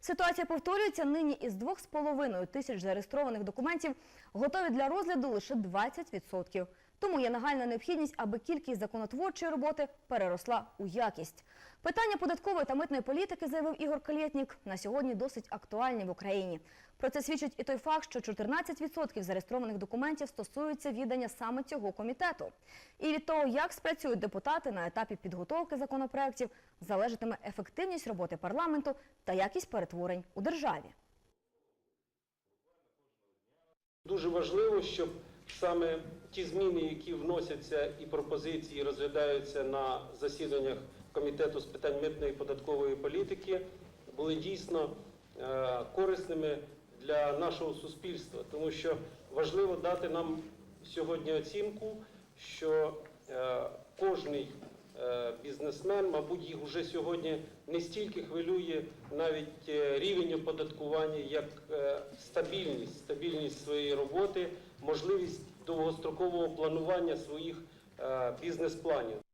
Ситуація повторюється нині із 2,5 тисяч зареєстрованих документів готові для розгляду лише 20%. Тому є нагальна необхідність, аби кількість законотворчої роботи переросла у якість. Питання податкової та митної політики, заявив Ігор Калєтнік, на сьогодні досить актуальні в Україні. Про це свідчить і той факт, що 14% зареєстрованих документів стосуються віддання саме цього комітету. І від того, як спрацюють депутати на етапі підготовки законопроєктів, залежатиме ефективність роботи парламенту та якість перетворень у державі. Дуже важливо, щоб саме ті зміни, які вносяться і пропозиції розглядаються на засіданнях комітету з питань митної і податкової політики, були дійсно е, корисними для нашого суспільства, тому що важливо дати нам сьогодні оцінку, що е, кожний бізнесмен, мабуть, їх вже сьогодні не стільки хвилює навіть е, рівень оподаткування, як е, стабільність, стабільність своєї роботи, можливість довгострокового планування своїх е, бізнес-планів.